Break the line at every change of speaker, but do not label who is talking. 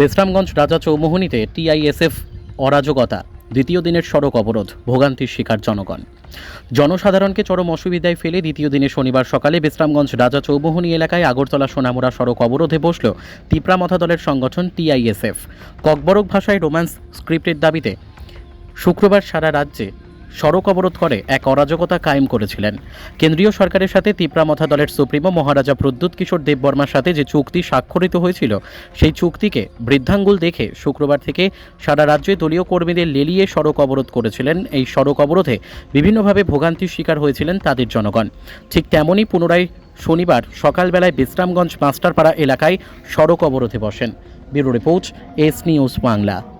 বিশ্রামগঞ্জ রাজা চৌমোহনীতে টিআইএসএফ অরাজকতা, দ্বিতীয় দিনের সড়ক অবরোধ, ভোগান্তির শিকার জনগণ। জনসাধারণকে চরম অসুবিধায় ফেলে দ্বিতীয় দিনে শনিবার সকালে বিশ্রামগঞ্জ রাজা চৌমোহনী এলাকায় আগরতলা সোনামুড়া সড়ক অবরোধে বসল তিপ্রামথা দলের সংগঠন টিআইএসএফ। ককবরক ভাষায় রোম্যান্স স্ক্রিপ্টের দাবিতে, শুক্রবার সারা রাজ্যে সড়ক অবরোধ করে এক অরাজকতা কায়েম করেছিলেন। কেন্দ্রীয় সরকারের সাথে তিপ্রামথা দলের সুপ্রিমো মহারাজা প্রদ্যুৎ কিশোর দেববর্মার সাথে যে চুক্তি স্বাক্ষরিত হয়েছিল, সেই চুক্তিকে বৃদ্ধাঙ্গুল দেখে শুক্রবার থেকে সারা রাজ্যে দলীয় কর্মীদের লেলিয়ে সড়ক অবরোধ করেছিলেন। এই সড়ক অবরোধে বিভিন্নভাবে ভোগান্তির শিকার হয়েছিলেন তাদের জনগণ। ঠিক তেমনই পুনরায় শনিবার সকালবেলায় বিশ্রামগঞ্জ মাস্টারপাড়া এলাকায় সড়ক অবরোধে বসেন। Bureau report, S news Bangla.